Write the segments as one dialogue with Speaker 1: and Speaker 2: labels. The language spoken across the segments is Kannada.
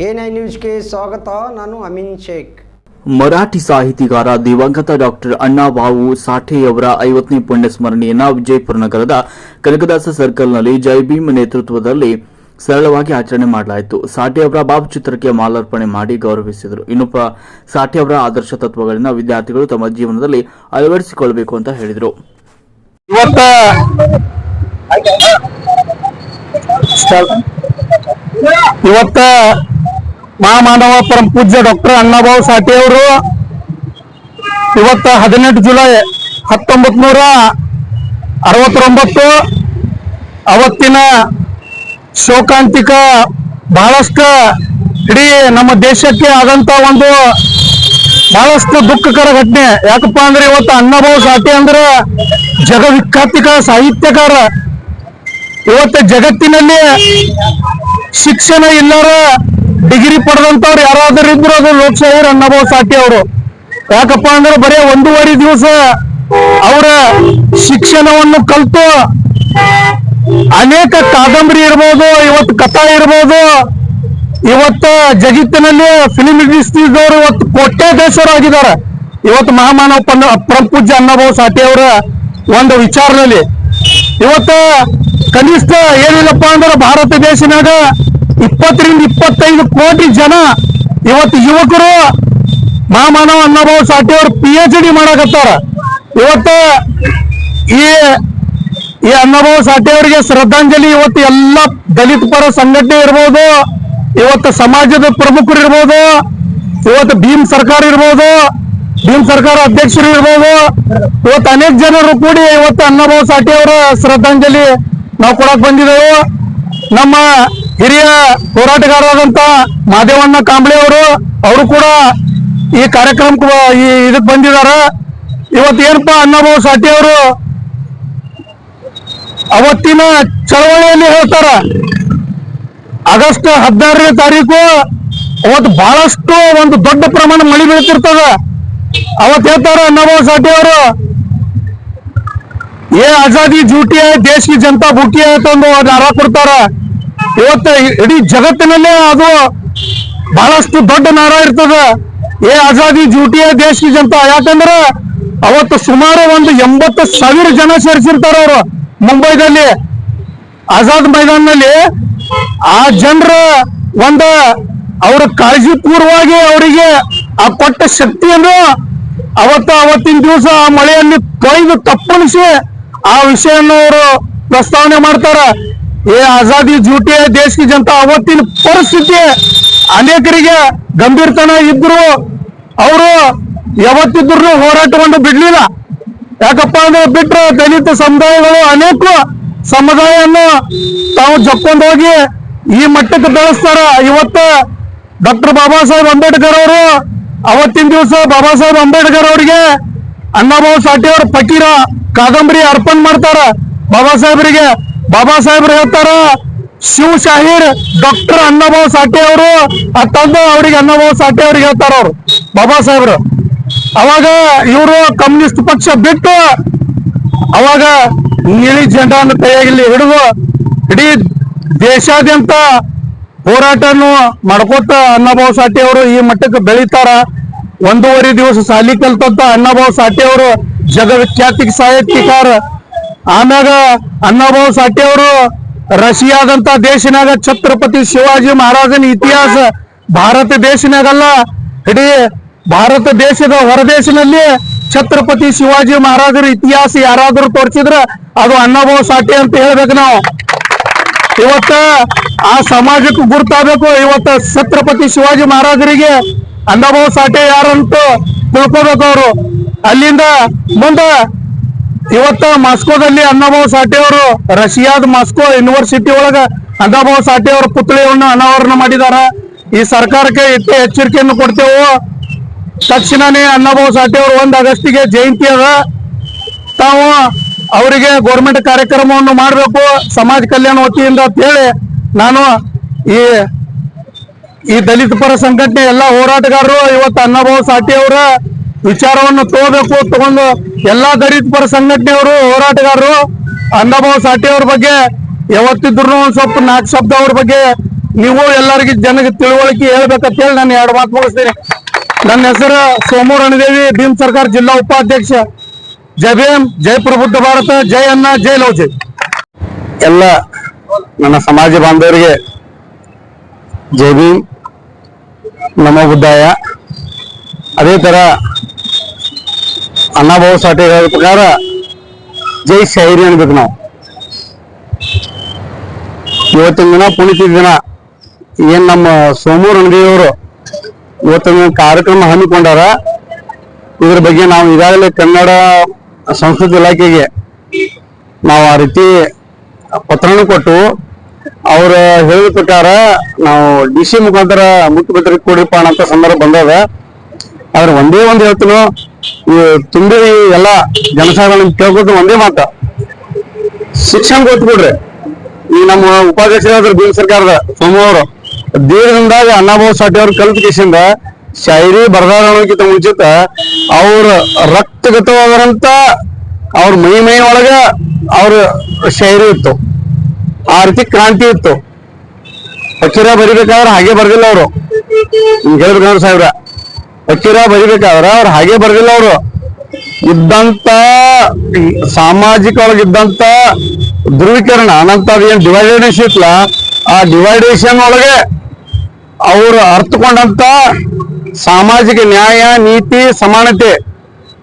Speaker 1: ಎನ್ಐ ನ್ಯೂಸ್ಗೆ ಸ್ವಾಗತ ನಾನು ಅಮಿನ್ ಶೇಖ್.
Speaker 2: ಮರಾಠಿ ಸಾಹಿತಿಗಾರ ದಿವಂಗತ ಡಾಕ್ಟರ್ ಅಣ್ಣಾಬಾವು ಸಾಠೆಯವರ ಐವತ್ತನೇ ಪುಣ್ಯಸ್ಮರಣೆಯನ್ನು ವಿಜಯಪುರ ನಗರದ ಕನಕದಾಸ ಸರ್ಕಲ್ನಲ್ಲಿ ಜೈ ಭೀಮ್ ನೇತೃತ್ವದಲ್ಲಿ ಸರಳವಾಗಿ ಆಚರಣೆ ಮಾಡಲಾಯಿತು. ಸಾಠೆ ಅವರ ಚಿತ್ರಕ್ಕೆ ಮಾಲಾರ್ಪಣೆ ಮಾಡಿ ಗೌರವಿಸಿದರು. ಇನ್ನು ಪ್ರ- ಸಾಠೆ ಅವರ ಆದರ್ಶ ತತ್ವಗಳನ್ನ ವಿದ್ಯಾರ್ಥಿಗಳು ತಮ್ಮ ಜೀವನದಲ್ಲಿ ಅಳವಡಿಸಿಕೊಳ್ಳಬೇಕು ಅಂತ ಹೇಳಿದರು.
Speaker 3: ಇವತ್ತ ಇವತ್ತ ಮಹಾಮಾನವ ಪರಂ ಪೂಜ್ಯ ಡಾಕ್ಟರ್ ಅಣ್ಣಾಭಾವ್ ಸಾಠೆ ಅವರು ಇವತ್ತ ಹದಿನೆಂಟು ಜುಲೈ ಹತ್ತೊಂಬತ್ ನೂರ ಅರವತ್ತೊಂಬತ್ತು. ಅವತ್ತಿನ ಶೋಕಾಂತಿಕ ಬಹಳಷ್ಟು ಇಡೀ ನಮ್ಮ ದೇಶಕ್ಕೆ ಆದಂತ ಒಂದು ಬಹಳಷ್ಟು ದುಃಖಕರ ಘಟನೆ. ಯಾಕಪ್ಪ ಅಂದ್ರೆ ಇವತ್ತು ಅಣ್ಣಾಭಾವ್ ಸಾಟಿ ಅಂದ್ರೆ ಜಗವಿಖ್ಯಾತಿಕ ಸಾಹಿತ್ಯಕಾರ. ಇವತ್ತು ಜಗತ್ತಿನಲ್ಲಿ ಶಿಕ್ಷಣ ಇಲ್ಲರ ಡಿಗ್ರಿ ಪಡೆದಂತವ್ರು ಯಾರಾದ್ರೂ ಇದ್ರು ಅದು ಲೋಕಶಾಹಿರ್ ಅಣ್ಣಭಾವ್ ಸಾಠಿ ಅವರು. ಯಾಕಪ್ಪ ಅಂದ್ರೆ ಬರೀ ಒಂದೂವರೆ ದಿವಸ ಅವರ ಶಿಕ್ಷಣವನ್ನು ಕಲಿತು ಅನೇಕ ಕಾದಂಬರಿ ಇರ್ಬೋದು, ಇವತ್ತು ಕಥಾ ಇರ್ಬೋದು, ಇವತ್ತು ಜಗತ್ತಿನಲ್ಲಿ ಫಿಲಿಂ ಇಂಡಸ್ಟ್ರಿದವರು ಇವತ್ತು ಕೋಟ್ಯಾಧೀಶರಾಗಿದ್ದಾರೆ. ಇವತ್ತು ಮಹಾಮಾನವ ಪನ್ನ ಪರಂ ಪೂಜ್ಯ ಅನ್ನಭಾವ್ ಸಾಟಿ ಅವರ ಒಂದು ವಿಚಾರದಲ್ಲಿ. ಇವತ್ತು ಕನಿಷ್ಠ ಏನಿಲ್ಲಪ್ಪ ಅಂದ್ರೆ ಭಾರತ ದೇಶನಾಗ ಇಪ್ಪತ್ತರಿಂದ ಇಪ್ಪತ್ತೈದು ಕೋಟಿ ಜನ ಇವತ್ತು ಯುವಕರು ಮಹಾಮಾನವ ಅನ್ನಭಾವ್ ಸಾಟಿ ಅವರು ಪಿ ಎಚ್ ಡಿ ಮಾಡಕತ್ತಾರ ಇವತ್ತು ಈ ಈ ಅನ್ನಭಾವ ಸಾಟಿ ಅವರಿಗೆ ಶ್ರದ್ಧಾಂಜಲಿ ಇವತ್ತು ಎಲ್ಲ ದಲಿತ ಪರ ಸಂಘಟನೆ ಇರ್ಬೋದು, ಇವತ್ತು ಸಮಾಜದ ಪ್ರಮುಖರು ಇರ್ಬೋದು, ಇವತ್ತು ಭೀಮ್ ಸರ್ಕಾರ ಇರ್ಬೋದು, ಭೀಮ್ ಸರ್ಕಾರ ಅಧ್ಯಕ್ಷರು ಇರ್ಬೋದು, ಇವತ್ತು ಅನೇಕ ಜನರು ಕೂಡಿ ಇವತ್ತು ಅನ್ನಭಾವ ಸಾಟಿ ಅವರ ಶ್ರದ್ಧಾಂಜಲಿ ನಾವು ಕೊಡಕ್ ಬಂದಿದ್ದೆವು. ನಮ್ಮ ಹಿರಿಯ ಹೋರಾಟಗಾರರಾದಂತ ಮಾದೇವಣ್ಣ ಕಾಂಬಳೆ ಅವರು ಅವರು ಕೂಡ ಈ ಕಾರ್ಯಕ್ರಮಕ್ಕೆ ಈ ಇದಕ್ಕೆ ಬಂದಿದ್ದಾರೆ. ಇವತ್ತೇನಪ್ಪ ಅಣ್ಣಬಾಬು ಸಾಟಿ ಅವರು ಅವತ್ತಿನ ಚಳವಳಿಯಲ್ಲಿ ಹೇಳ್ತಾರ. ಆಗಸ್ಟ್ ಹದಿನಾರನೇ ತಾರೀಕು ಅವತ್ತು ಬಹಳಷ್ಟು ಒಂದು ದೊಡ್ಡ ಪ್ರಮಾಣ ಮಳೆ ಬೀಳ್ತಿರ್ತದ. ಅವತ್ತು ಹೇಳ್ತಾರ ಅಣ್ಣಬಾಬು ಸಾಟಿ ಅವರು, ಏ ಆಜಾದಿ ಜೂಟಿ ದೇಶಿ ಜನತಾ ಬುಟ್ಟಿ ಆಯ್ತು ಒಂದು ನಾರ ಕೊಡ್ತಾರ. ಇವತ್ತು ಇಡೀ ಜಗತ್ತಿನಲ್ಲೇ ಅದು ಬಹಳಷ್ಟು ದೊಡ್ಡ ನಾರ ಇರ್ತದೆ. ಏ ಆಜಾದಿ ಜೂಟಿಯ ದೇಶ ಜನತಾ, ಯಾಕಂದ್ರ ಅವತ್ತು ಸುಮಾರು ಒಂದು ಎಂಬತ್ತು ಸಾವಿರ ಜನ ಸೇರಿಸಿರ್ತಾರ ಅವರು ಮುಂಬೈದಲ್ಲಿ, ಆಜಾದ್ ಮೈದಾನಲ್ಲಿ ಆ ಜನರ ಒಂದು ಅವರ ಕಾಳಜಿ ಪೂರ್ವವಾಗಿ ಅವರಿಗೆ ಆ ಕೊಟ್ಟ ಶಕ್ತಿಯನ್ನು ಅವತ್ತ ಅವತ್ತಿನ ದಿವಸ ಆ ಮಳೆಯಲ್ಲಿ ತೊಳೆದು ತಪ್ಪಣಿಸಿ ಆ ವಿಷಯವನ್ನು ಅವರು ಪ್ರಸ್ತಾವನೆ ಮಾಡ್ತಾರ. ಏ ಆಜಾದಿ ಜೂಟಿ ದೇಶಕ್ಕೆ ಜನತಾ ಅವತ್ತಿನ ಪರಿಸ್ಥಿತಿ ಅನೇಕರಿಗೆ ಗಂಭೀರತನ ಇದ್ರು. ಅವರು ಯಾವತ್ತಿದ್ರು ಹೋರಾಟವನ್ನು ಬಿಡ್ಲಿಲ್ಲ. ಯಾಕಪ್ಪ ಅಂದ್ರೆ ಬಿಟ್ರೆ ದಲಿತ ಸಮುದಾಯಗಳು ಅನೇಕ ಸಮುದಾಯವನ್ನು ತಾವು ಜಕ್ಕೊಂಡು ಹೋಗಿ ಈ ಮಟ್ಟಕ್ಕೆ ಬೆಳೆಸ್ತಾರ. ಇವತ್ತು ಡಾಕ್ಟರ್ ಬಾಬಾ ಸಾಹೇಬ್ ಅಂಬೇಡ್ಕರ್ ಅವರು ಅವತ್ತಿನ ದಿವಸ ಬಾಬಾ ಸಾಹೇಬ್ ಅಂಬೇಡ್ಕರ್ ಅವರಿಗೆ ಅಣ್ಣಾಭಾವ್ ಸಾಟಿ ಅವರು ಪಕೀರ ಕಾದಂಬರಿ ಅರ್ಪಣೆ ಮಾಡ್ತಾರ. ಬಾಬಾ ಸಾಹೇಬರಿಗೆ ಬಾಬಾ ಸಾಹೇಬ್ರು ಹೇಳ್ತಾರ ಶಿವಶಾಹಿರ್ ಡಾಕ್ಟರ್ ಅನ್ನಭಾವ್ ಸಾಠೆ ಅವರು ತಂದು ಅವ್ರಿಗೆ ಅನ್ನಭಾವ್ ಸಾಠೆ ಅವ್ರಿಗೆ ಹೇಳ್ತಾರ ಅವರು, ಬಾಬಾ ಸಾಹೇಬ್ರು. ಅವಾಗ ಇವರು ಕಮ್ಯುನಿಸ್ಟ್ ಪಕ್ಷ ಬಿಟ್ಟು ಅವಾಗ ನೀಲಿ ಜೆಂಡಾವನ್ನು ಕೈಯಾಗಿಲ್ಲಿ ಹಿಡಿದು ಇಡೀ ದೇಶಾದ್ಯಂತ ಹೋರಾಟನು ಮಾಡ್ಕೋತ ಅನ್ನಭಾವ್ ಸಾಠೆ ಅವರು ಈ ಮಟ್ಟಕ್ಕೆ ಬೆಳೀತಾರ. ಒಂದೂವರೆ ದಿವಸ ಸಾಲಿ ಕಲ್ತಂತ ಅನ್ನಭಾವ್ ಸಾಠೆ ಅವರು ಜಗವಿಖ್ಯಾತಿ ಸಾಹಿತ್ಯಕಾರ. ಆಮ್ಯಾಗ ಅನ್ನಭಾವ್ ಸಾಟಿ ಅವರು ರಷ್ಯಾದಂತ ದೇಶನಾಗ ಛತ್ರಪತಿ ಶಿವಾಜಿ ಮಹಾರಾಜನ ಇತಿಹಾಸ ಭಾರತ ದೇಶನಾಗಲ್ಲ, ಇಡೀ ಭಾರತ ದೇಶದ ಹೊರದೇಶನಲ್ಲಿ ಛತ್ರಪತಿ ಶಿವಾಜಿ ಮಹಾರಾಜರ ಇತಿಹಾಸ ಯಾರಾದರೂ ತೋರಿಸಿದ್ರ ಅದು ಅನ್ನಭಾವ್ ಸಾಟಿ ಅಂತ ಹೇಳ್ಬೇಕು ನಾವು. ಇವತ್ತ ಆ ಸಮಾಜಕ್ಕೆ ಗುರ್ತಾಗಬೇಕು, ಇವತ್ತ ಛತ್ರಪತಿ ಶಿವಾಜಿ ಮಹಾರಾಜರಿಗೆ ಅನ್ನಭಾವ್ ಸಾಠೆ ಯಾರಂತ ತಿಳ್ಕೋಬೇಕು ಅವರು. ಅಲ್ಲಿಂದ ಮುಂದ ಇವತ್ತ ಮಾಸ್ಕೋದಲ್ಲಿ ಅನ್ನಭಾವ್ ಸಾಠೆ ಅವರು ರಷ್ಯಾದ ಮಾಸ್ಕೋ ಯೂನಿವರ್ಸಿಟಿ ಒಳಗ ಅನ್ನಭಾವ್ ಸಾಠೆ ಅವರ ಪುತ್ಳಿಯನ್ನು ಅನಾವರಣ ಮಾಡಿದಾರ. ಈ ಸರ್ಕಾರಕ್ಕೆ ಎಷ್ಟು ಎಚ್ಚರಿಕೆಯನ್ನು ಕೊಡ್ತೇವೆ. ತಕ್ಷಣನೇ ಅನ್ನಭಾವ್ ಸಾಠೆ ಅವರು ಒಂದ್ ಆಗಸ್ಟಿಗೆ ಜಯಂತಿ ಅದ. ತಾವು ಅವರಿಗೆ ಗೌರ್ಮೆಂಟ್ ಕಾರ್ಯಕ್ರಮವನ್ನು ಮಾಡಬೇಕು, ಸಮಾಜ ಕಲ್ಯಾಣ ವತಿಯಿಂದ ಅಂತ ಹೇಳಿ ನಾನು ಈ ಈ ದಲಿತ ಪರ ಸಂಘಟನೆ ಎಲ್ಲ ಹೋರಾಟಗಾರರು, ಇವತ್ತು ಅನ್ನಭಾವ್ ಸಾಟಿ ಅವರ ವಿಚಾರವನ್ನು ತಗೋಬೇಕು ತಗೊಂಡು ಎಲ್ಲಾ ದಲಿತ ಪರ ಸಂಘಟನೆಯವರು, ಹೋರಾಟಗಾರರು ಅನ್ನಭಾವ್ ಸಾಠಿ ಅವ್ರ ಬಗ್ಗೆ ಯಾವತ್ತಿದ್ರು ಒಂದ್ ಸ್ವಲ್ಪ ನಾಲ್ಕು ಶಬ್ದ ಅವ್ರ ಬಗ್ಗೆ
Speaker 4: ನೀವು ಎಲ್ಲರಿಗೂ ಜನಕ್ಕೆ ತಿಳುವಳಿಕೆ ಹೇಳ್ಬೇಕಂತ ಹೇಳಿ ನಾನು ಎರಡು ಮಾತು ಮುಗಿಸ್ತೀನಿ. ನನ್ನ ಹೆಸರು ಸೋಮು ರಣದೇವಿ, ಭೀಮ್ ಸರ್ಕಾರ ಜಿಲ್ಲಾ ಉಪಾಧ್ಯಕ್ಷ. ಜೈ ಭೀಮ್, ಜೈ ಪ್ರಬುದ್ಧ ಭಾರತ, ಜೈ ಅನ್ನ, ಜೈ ಲವ್ ಜೈ ಎಲ್ಲ ನನ್ನ ಸಮಾಜ ಬಾಂಧವರಿಗೆ ಜೈ ಭೀಮ್, ನಮೋ ಬುದ್ಧಾಯ. ಅದೇ ತರ ಅನ್ನಭಾವ ಸಾಟೆ ಪ್ರಕಾರ ಜೈ ಶೈರಿ ಅನ್ಬೇಕು ನಾವು. ಇವತ್ತಿನ ದಿನ ಪುಣಿತ ದಿನ. ಏನ್ ನಮ್ಮ ಸೋಮೂರ್ ಅಂಗಡಿಯವರು ಇವತ್ತಿನ ಕಾರ್ಯಕ್ರಮ ಹಮ್ಮಿಕೊಂಡಾರ, ಇದ್ರ ಬಗ್ಗೆ ನಾವು ಈಗಾಗಲೇ ಕನ್ನಡ ಸಂಸ್ಕೃತಿ ಇಲಾಖೆಗೆ ನಾವು ಆ ರೀತಿ ಪತ್ರನೂ ಕೊಟ್ಟು, ಅವ್ರ ಹೇಳಿದ ಪ್ರಕಾರ ನಾವು ಡಿ ಸಿ ಮುಖಾಂತರ ಮುಖ್ಯಮಂತ್ರಿ ಕೊಡಿಪ್ಪ ಅಂತ ಸಂದರ್ಭ ಬಂದದ. ಆದ್ರೆ ಒಂದೇ ಒಂದು ಹೇಳ್ತೀನಿ ತುಂಬಿ ಎಲ್ಲ ಜನಸಾಗರ ಕೇಳ್ಕೊತ ಒಂದೇ ಮಾತ. ಶಿಕ್ಷಣ ಗೊತ್ತು ಕೊಡ್ರಿ. ಈ ನಮ್ಮ ಉಪಾಧ್ಯಕ್ಷರಾದ್ರು ಬೀರ್ ಸರ್ಕಾರದ ಸೋಮವಾರ ದೀರ್ಘದಿಂದಾಗ ಅಣ್ಣಾಭಾವ ಸಾಟಿ ಅವ್ರ ಕಲ್ಪಿಕೆಸಿಂದ ಶಾಯರಿ ಬರದಾರ ಮುಂಚಿತ ಅವ್ರ ರಕ್ತಗತವಾದಂತ ಅವ್ರ ಮೈ ಮೈ ಒಳಗ ಅವ್ರ ಶಾಯರಿ ಇತ್ತು. ಆ ರೀತಿ ಕ್ರಾಂತಿ ಇತ್ತು. ಅಕ್ಷರ ಬರಿಬೇಕಾದ್ರೆ ಹಾಗೆ ಬರ್ದಿಲ್ಲ ಅವರು. ಹೇಳ್ಬೇಕಂದ್ರೆ ಸಾಹೇಬ್ರ ಅಕ್ಷರ ಬರಿಬೇಕಾದ್ರೆ ಅವ್ರು ಹಾಗೆ ಬರ್ದಿಲ್ಲ ಅವರು. ಇದ್ದಂತ ಸಾಮಾಜಿಕವಾಗಿದ್ದಂತ ಧ್ರುವೀಕರಣ, ಅನಂತ ಏನ್ ಡಿವೈಡೇಷನ್ ಇತ್ತಲ್ಲ, ಆ ಡಿವೈಡೇಷನ್ ಒಳಗೆ ಅವರು ಅರ್ಥಕೊಂಡಂತ ಸಾಮಾಜಿಕ ನ್ಯಾಯ, ನೀತಿ, ಸಮಾನತೆ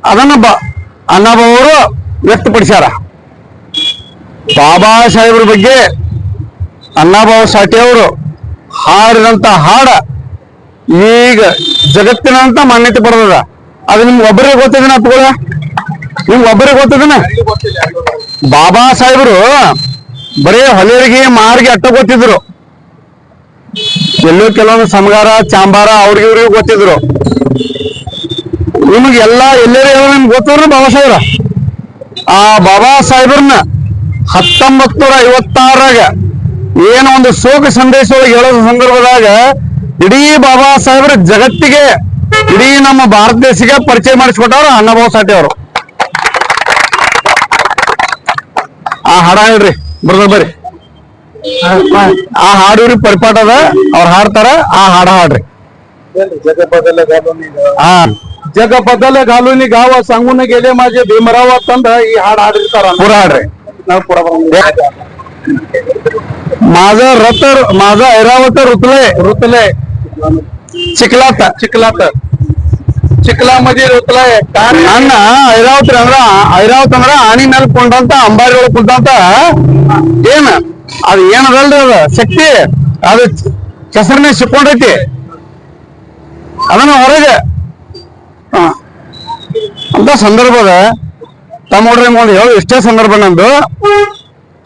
Speaker 4: ಅದನ್ನ ಬ ಅನ್ನಭವರು ವ್ಯಕ್ತಪಡಿಸ್ಯಾರ. ಬಾಬಾ ಸಾಹೇಬ್ರ ಬಗ್ಗೆ ಅನ್ನಭಾವ ಸಾಠೆ ಅವರು ಹಾಡಿದಂತ ಹಾಡ ಈಗ ಜಗತ್ತಿನಂತ ಮಾನ್ಯತೆ ಪಡೆದದ. ಅದು ನಿಮ್ಗೆ ಒಬ್ಬರಿಗೆ ಗೊತ್ತಿದನ ಅಪ್ಪಗಳ? ನಿಮ್ಗೆ ಒಬ್ಬರಿಗೆ ಗೊತ್ತಿದನ? ಬಾಬಾ ಸಾಹೇಬರು ಬರೇ ಹೊಲಿಯರಿಗೆ ಮಾರಿಗೆ ಅಟ್ಟ ಗೊತ್ತಿದ್ರು. ಎಲ್ಲೋ ಕೆಲವೊಂದು ಸಮಗಾರ, ಚಾಂಬಾರ, ಅವ್ರಿಗೆ ಇವ್ರಿಗೂ ಗೊತ್ತಿದ್ರು. ನಿಮಗೆ ಎಲ್ಲ ಎಲ್ಲರೂ ನಿಮ್ಗೆ ಗೊತ್ತಿದ್ರು ಬಾಬಾ ಸಾಹೇಬ್ರ? ಆ ಬಾಬಾ ಸಾಹೇಬ್ರನ್ನ ಹತ್ತೊಂಬತ್ತು ನೂರ ಐವತ್ತಾರಾಗ ಏನೋ ಒಂದು ಶೋಕ ಸಂದೇಶ ಹೇಳೋ ಸಂದರ್ಭದಾಗ ಇಡೀ ಬಾಬಾ ಸಾಹೇಬ್ರ ಜಗತ್ತಿಗೆ ಇಡೀ ನಮ್ಮ ಭಾರತ ದೇಶಕ್ಕೆ ಪರಿಚಯ ಮಾಡಿಸ್ಕೊಟ್ಟವ್ರು ಅನ್ನಭಾವ ಸಾಟಿ ಅವರು ಆ ಹಾಡ ಹೇಳ್ರಿ ಬರ್ದ ಬರ್ರಿ ಆ ಹಾಡು ಪರಿಪಾಠ ಅದ ಅವ್ರು ಹಾಡ್ತಾರ ಆ ಹಾಡ ಹಾಡ್ರಿ हा जग बदल घालून गाव सांगून गेले माझे भीमराव ತಂದ ಈ ಹಾಡು ಹಾಡಿರ್ತಾರ ಪುರ ಹಾಡ್ರಿ ನಾವು ಪುರ माझं रथ माझं ऐरावत रुतले रुतले ಚಿಕ್ಲಾತ ಚಿಕ್ಲಾತ ಚಿಕ್ಲಾ ಮದಿ ಇರುತ್ತಲ್ಲ ಕಾರ್ ಅಣ್ಣ ಐರಾವತ್ ಅಂದ್ರ ಐರಾವತ್ ಅಂದ್ರ ಆಣಿ ಮೇಲೆ ಕುಂಡಂತ ಅಂಬಾರಿಗಳು ಕುಂತ ಏನ ಅದು ಏನದಲ್ರಿ ಅದ? ಶಕ್ತಿ ಅದು ಕೆಸರನೇ ಸಿಕ್ಕೊಂಡೈತಿ. ಅದನ್ನ ಹೊರಗೆ ಅಂತ ಸಂದರ್ಭದ ತಮ್ಮ ನೋಡ್ರಿ ಒಂದು ಹೇಳಿ ಇಷ್ಟೇ ಸಂದರ್ಭ ನಂದು.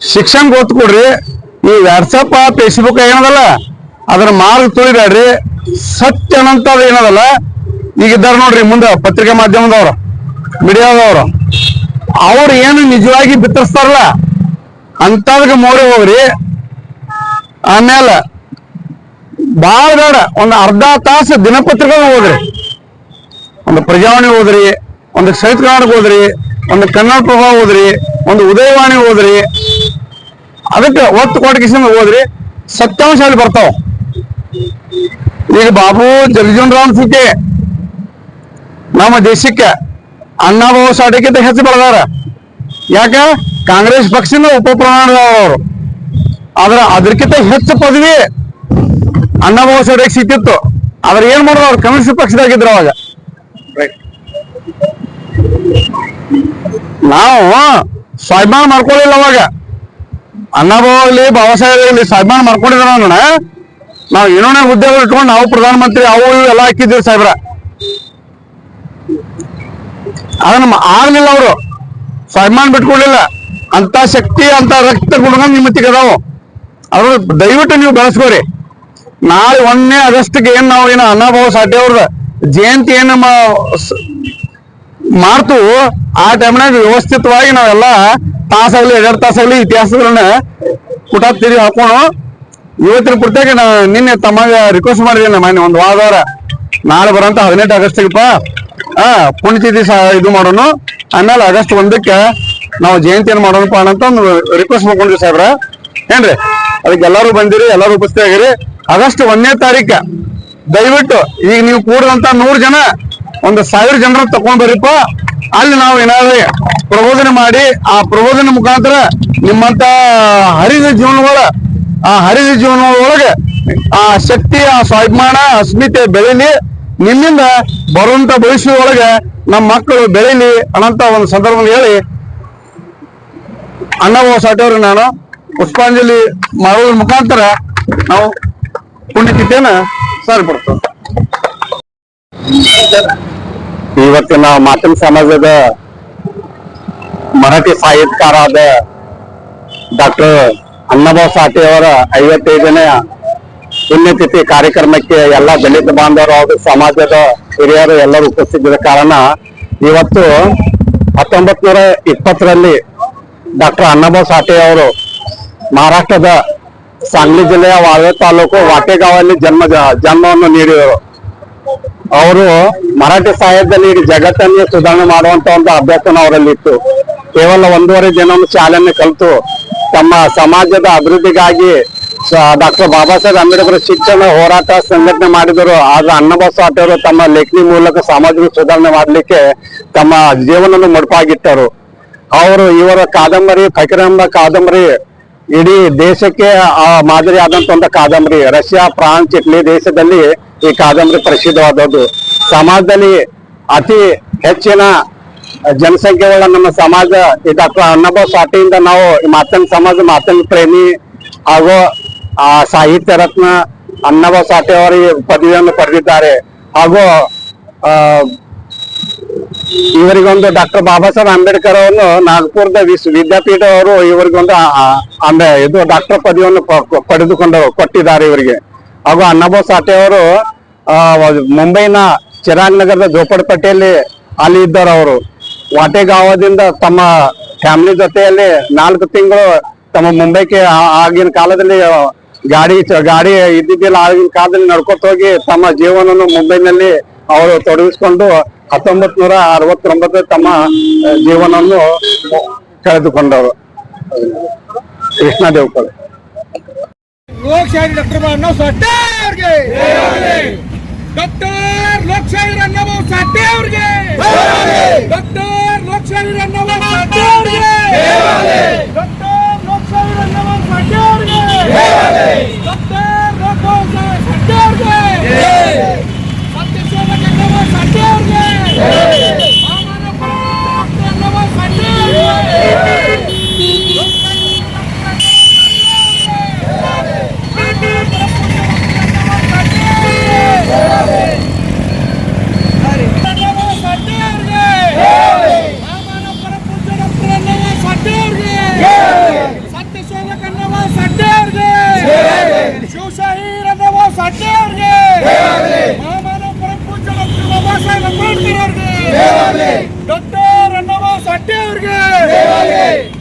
Speaker 4: ಶಿಕ್ಷಣ ಗೊತ್ತು ಕೊಡ್ರಿ ಈ ವಾಟ್ಸಪ್ ಫೇಸ್ಬುಕ್ ಏನದಲ್ಲ? ಅದ್ರ ಮಾರ್ಗ ತುಳಿಬೇಡ್ರಿ ಸತ್ಯ ಅನಂತ ಏನದಲ್ಲ? ಈಗ ನೋಡ್ರಿ ಮುಂದೆ ಪತ್ರಿಕಾ ಮಾಧ್ಯಮದವರು, ಮೀಡಿಯಾದವ್ರು. ಅವ್ರು ಏನು ನಿಜವಾಗಿ ಬಿತ್ತರಿಸ್ತಾರಲ್ಲ ಅಂತದಕ್ಕೆ ಮೋಡಿ ಹೋಗ್ರಿ. ಆಮೇಲೆ ಭಾಳ ಬೇಡ, ಒಂದು ಅರ್ಧ ತಾಸು ದಿನಪತ್ರಿಕೆ ಹೋದ್ರಿ ಒಂದು ಪ್ರಜಾವಾಣಿ ಹೋದ್ರಿ ಒಂದು ಸಹಿತ ಕರ್ನಾಟಕ ಹೋದ್ರಿ ಒಂದು ಕನ್ನಡ ಪ್ರಭಾವ ಓದ್ರಿ ಒಂದು ಉದಯವಾಣಿ ಓದ್ರಿ ಅದಕ್ಕೆ ಒತ್ತು ಕೊಟ್ಟಿಗೆ ಹೋದ್ರಿ ಸತ್ಯಾಂಶ ಅಲ್ಲಿ ಬರ್ತಾವ. ಈಗ ಬಾಬು ಜಗಜೀವನ್ ರಾಮ್ ಸಿಕೆ ನಮ್ಮ ದೇಶಕ್ಕೆ ಬಾಬು ಸಾಟಿಗಿಂತ ಹೆಚ್ಚು ಬೆಳೆದಾರ ಯಾಕ? ಕಾಂಗ್ರೆಸ್ ಪಕ್ಷನ ಉಪ ಪ್ರಮಾಣದವರು ಆದ್ರ ಅದಕ್ಕಿಂತ ಹೆಚ್ಚು ಪದವಿ ಅನ್ನಭಾವ ಸಡಕ್ ಸಿಕ್ಕಿತ್ತು. ಆದ್ರೆ ಏನ್ ಮಾಡೋದು? ಅವ್ರು ಕಮ್ಯುನಿಸ್ಟ್ ಪಕ್ಷದಾಗಿದ್ರು ಅವಾಗ. ನಾವು ಸ್ವಾಭಿಮಾನ ಮಾಡ್ಕೊಳ್ಳಿಲ್ಲ ಅವಾಗ. ಅನ್ನಭಾವ ಆಗ್ಲಿ, ಬಾಬಾ ಸಾಹೇಬ್ ಆಗ್ಲಿ ಸ್ವಾಭಿಮಾನ ಮಾಡ್ಕೊಂಡಿದ್ರ ನಾವು ಏನೋನೇ ಉದ್ಯೋಗ ಇಟ್ಕೊಂಡು ನಾವು ಪ್ರಧಾನಮಂತ್ರಿ ಅವು ಎಲ್ಲ ಹಾಕಿದ್ದೀವಿ ಸಾಹೇಬ್ರ. ಅದನ್ನ ಆಗ್ಲಿಲ್ಲ ಅವರು. ಸ್ವಾಭಿಮಾನ ಬಿಟ್ಕೊಳ್ಳಿಲ್ಲ ಅಂತ ಶಕ್ತಿ ಅಂತ ರಕ್ತ ಗುಣಗಳು ನಿಮ್ಮ ಮತ್ತಿಗೆ ಅದಾವು. ಅದ್ರ ದಯವಿಟ್ಟು ನೀವು ಬೆಳೆಸ್ಕೋರಿ. ನಾಳೆ ಒಂದನೇ ಆಗಸ್ಟ್ಗೆ ಏನ್ ನಾವು ಏನ ಅನ್ನಭಾವ ಸಾಟಿ ಅವ್ರದ. ಜಯಂತಿ ಏನ್ ಮಾಡ್ತು, ಆ ಟೈಮ್ನಾಗ ವ್ಯವಸ್ಥಿತವಾಗಿ ನಾವೆಲ್ಲ ತಾಸಾಗ್ಲಿ, ಎರಡ್ ತಾಸಾಗ್ಲಿ ಇತಿಹಾಸಗಳನ್ನ ಪುಟ ತಿರುಗಿ ಹಾಕೊಂಡು ಇವತ್ತಿನ ಪುಟ್ಟಾಗ ನಾ ನಿನ್ನೆ ತಮ್ಮಗೆ ರಿಕ್ವೆಸ್ಟ್ ಮಾಡಿದ್ದೇನೆ ಮನೆ ಒಂದು ವಾರ. ನಾಳೆ ಬರೋಂತ ಹದಿನೆಂಟು ಆಗಸ್ಟ್ಗಪ್ಪ. ಆ, ಪುಣ್ಯತಿಥಿ ಇದು ಮಾಡೋಣ ಆಮೇಲೆ ಆಗಸ್ಟ್ ಒಂದಕ್ಕೆ ನಾವು ಜಯಂತಿಯನ್ನು ಮಾಡೋಣಪ್ಪ ಅಂತ ಒಂದು ರಿಕ್ವೆಸ್ಟ್ ಮಾಡ್ಕೊಂಡ್ರಿ ಸಾಹೇಬ್ರ. ಏನ್ರಿ? ಅದಕ್ಕೆ ಎಲ್ಲರೂ ಬಂದಿರಿ, ಎಲ್ಲರೂ ಆಗಿರಿ. ಆಗಸ್ಟ್ ಒಂದನೇ ತಾರೀಕ. ದಯವಿಟ್ಟು ಈಗ ನೀವು ಕೂಡಿದಂತ ನೂರು ಜನ, ಒಂದು ಸಾವಿರ ಜನರ ತಕೊಂಡ್ಬರಿಪ್ಪ ಅಲ್ಲಿ ನಾವು ಏನಾದ್ರೂ ಪ್ರಬೋಧನೆ ಮಾಡಿ, ಆ ಪ್ರಬೋಧನೆ ಮುಖಾಂತರ ನಿಮ್ಮಂತ ಹರಿದ ಜೀವನಗಳ ಆ ಹರಿದ ಜೀವನ ಒಳಗೆ ಆ ಶಕ್ತಿ ಆ ಸ್ವಾಭಿಮಾನ, ಅಸ್ಮಿತೆ ಬೆಳೀಲಿ. ನಿಮ್ಮಿಂದ ಬರುವಂತ ಭವಿಷ್ಯದ ಒಳಗೆ ನಮ್ಮ ಮಕ್ಕಳು ಬೆಳೀಲಿ ಅನ್ನಂತ ಒಂದು ಸಂದರ್ಭದಲ್ಲಿ ಹೇಳಿ ಅಣ್ಣವ ಸಾಟೋರಿ ನಾನು ಪುಷ್ಪಾಂಜಲಿ ಮಾಡೋದ್ರ ಮುಖಾಂತರ ನಾವು ಪುಣ್ಯತಿಥಿಯನ್ನ ಸಾರಿಪಡ್ತೇವೆ ನಾವು ಮಾತಿನ ಸಮಾಜದ ಮರಾಠಿ ಸಾಹಿತ್ಯಕಾರಾದ ಡಾಕ್ಟರ್ ಅನ್ನಭಾವ್ ಸಾಠೆ ಅವರ ಐವತ್ತೈದನೇ ಪುಣ್ಯತಿಥಿ ಕಾರ್ಯಕ್ರಮಕ್ಕೆ ಎಲ್ಲ ದಲಿತ ಬಾಂಧವರು ಹಾಗೂ ಸಮಾಜದ ಹಿರಿಯರು ಎಲ್ಲರೂ ಉಪಸ್ಥಿತಿದ ಕಾರಣ ಇವತ್ತು ಹತ್ತೊಂಬತ್ ನೂರ ಇಪ್ಪತ್ತರಲ್ಲಿ ಡಾಕ್ಟರ್ ಅನ್ನಭಾವ್ ಸಾಠೆ ಅವರು ಮಹಾರಾಷ್ಟ್ರದ ಸಾಂಗ್ಲಿ ಜಿಲ್ಲೆಯ ವಾಳ್ವೆ ತಾಲೂಕು ವಾಟೆಗಾವಲ್ಲಿ ಜನ್ಮ ಜನ್ಮವನ್ನು ನೀಡಿದರು. ಅವರು ಮರಾಠಿ ಸಾಹಿತ್ಯದಲ್ಲಿ ಇಡೀ ಜಗತ್ತನ್ನೇ ಸುಧಾರಣೆ ಮಾಡುವಂತ ಒಂದು ಅಭ್ಯಾಸನ ಅವರಲ್ಲಿ ಇತ್ತು ಕೇವಲ ಒಂದೂವರೆ ದಿನ ಶಾಲೆಯನ್ನು ಕಲಿತು ತಮ್ಮ ಸಮಾಜದ ಅಭಿವೃದ್ಧಿಗಾಗಿ ಡಾಕ್ಟರ್ ಬಾಬಾ ಸಾಹೇಬ್ ಅಂಬೇಡ್ಕರ್ ಶಿಕ್ಷಣ ಹೋರಾಟ ಸಂಘಟನೆ ಮಾಡಿದರು. ಆದ್ರೆ ಅನ್ನಬಸವರು ತಮ್ಮ ಲೇಖನಿ ಮೂಲಕ ಸಾಮಾಜಿಕ ಸುಧಾರಣೆ ಮಾಡಲಿಕ್ಕೆ ತಮ್ಮ ಜೀವನವನ್ನು ಮುಡುಪಾಗಿಟ್ಟರು. ಅವರು ಇವರ ಕಾದಂಬರಿ ಫಕೀರಂಬ ಕಾದಂಬರಿ, ಇಡೀ ದೇಶಕ್ಕೆ ಆ ಮಾದರಿ ಆದಂತ ಒಂದು ಕಾದಂಬರಿ. ರಷ್ಯಾ, ಫ್ರಾನ್ಸ್, ಇಟ್ಲಿ ದೇಶದಲ್ಲಿ ಈ ಕಾದಂಬರಿ ಪ್ರಸಿದ್ಧವಾದದ್ದು. ಸಮಾಜದಲ್ಲಿ ಅತಿ ಹೆಚ್ಚಿನ ಜನಸಂಖ್ಯೆಗಳ ನಮ್ಮ ಸಮಾಜ ಈ ಡಾಕ್ಟರ್ ಅನ್ನಭ ಸಾಟಿಯಿಂದ ನಾವು ಮಾತನ್ ಸಮಾಜ, ಮಾತನ್ ಪ್ರೇಮಿ ಹಾಗೂ, ಆ, ಸಾಹಿತ್ಯ ರತ್ನ ಅನ್ನಭ ಸಾಟೆ ಅವರಿಗೆ ಪದವಿಯನ್ನು ಪಡೆದಿದ್ದಾರೆ. ಹಾಗೂ ಇವರಿಗೊಂದು ಡಾಕ್ಟರ್ ಬಾಬಾ ಸಾಹೇಬ್ ಅಂಬೇಡ್ಕರ್ ಅವರು ನಾಗ್ಪುರದ ವಿಶ್ವ ವಿದ್ಯಾಪೀಠ ಅವರು ಇವರಿಗೊಂದು ಅಂಬೆ, ಇದು ಡಾಕ್ಟರ್ ಪದವಿಯನ್ನು ಪಡೆದುಕೊಂಡು ಕೊಟ್ಟಿದ್ದಾರೆ ಇವರಿಗೆ. ಹಾಗೂ ಅನ್ನಭ ಸಾಟೆ ಅವರು ಮುಂಬೈನ ಚಿರಾಗ್ ನಗರದ ಜೋಪಡಪಟ್ಟಿಯಲ್ಲಿ ಅಲ್ಲಿ ಇದ್ದರು ಅವರು ವಾಟೆಗಾವದಿಂದ ತಮ್ಮ ಫ್ಯಾಮಿಲಿ ಜೊತೆಯಲ್ಲಿ ನಾಲ್ಕು ತಿಂಗಳು ತಮ್ಮ ಮುಂಬೈಗೆ ಆಗಿನ ಕಾಲದಲ್ಲಿ ಗಾಡಿ ಗಾಡಿ ಇದ್ದಿದ್ದಿಲ್ಲ, ಆಗಿನ ಕಾಲದಲ್ಲಿ ನಡ್ಕೊತ ಹೋಗಿ ತಮ್ಮ ಜೀವನವನ್ನು ಮುಂಬೈನಲ್ಲಿ ಅವರು ತೊಡಗಿಸಿಕೊಂಡು ಹತ್ತೊಂಬತ್ ನೂರ ಅರವತ್ತೊಂಬತ್ತು ತಮ್ಮ ಜೀವನವನ್ನು ಕಳೆದುಕೊಂಡವರು. ಕೃಷ್ಣ
Speaker 3: ಲೋಕಶಾಹಿ ಡಾಕ್ಟರ್ ಲೋಕಶಾಹಿ ಡಾಕ್ಟರ್ ಲೋಕಶಾಹಿ ಅಣ್ಣಾವ್ ಸಾಠೆ ಅವ್ರಿಗೆ ಡಾಕ್ಟರ್ ಲೋಕಶಾಹಿ ಅಣ್ಣಾವ್ ಸಾಠೆ ಅವ್ರಿಗೆ ಡಾಕ್ಟರ್ ಲೋಕಶಾಹಿ ಸಾಠೆ ಅವ್ರಿಗೆ ಸತ್ಯಶೋಧ ಅಣ್ಣಾವ್ ಸಾಠೆ ಅವ್ರಿಗೆ ಮಾಮನ ಡಾಕ್ಟರ್ ಅಣ್ಣಾವ್ ಸಾಠೆ ಅವ್ರಿಗೆ ಶಿವಶಾಹಿ ರನ್ನವ ಸಡ್ಡೆ ಅವ್ರಿಗೆ ಮಾಮನ ಪರಪೂಜ್ಯ ಡಾಕ್ಟರ್ ಬಾಬಾ ಸಾಹೇಬ್ ಅಂಬೇಡ್ಕರ್ ಅವ್ರಿಗೆ ಡಾಕ್ಟರ್ ಅನ್ನವ ಸಡ್ಡೆ ಅವ್ರಿಗೆ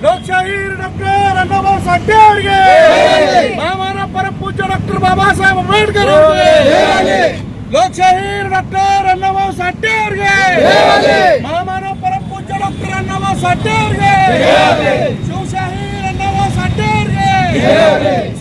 Speaker 3: ಲೋಕಶಾಹಿ ಡಾಕ್ಟರ್ ಅನ್ನವ ಸಡ್ಡೆ ಅವ್ರಿಗೆ ಮಾಮನ ಪರಪೂಜ್ಯ ಡಾಕ್ಟರ್ ಬಾಬಾ ಸಾಹೇಬ್ ಅಂಬೇಡ್ಕರ್ ಅವ್ರಿಗೆ ಲೋಕಶಾಹಿ ಡಾಕ್ಟರ್ ಅನ್ನವ ಸಡ್ಡೆ ಅವ್ರಿಗೆ ಮಾಮನ ಪರಪೂಜ್ಯ ಡಾಕ್ಟರ್ ಅನ್ನವ ಸಡ್ಡೆ ಅವ್ರಿಗೆ ಶಿವಶಾಹಿ ಅನ್ನವ ಸಡ್ಡೆ ಅವ್ರಿಗೆ ಸತ್ಯಶೋಧ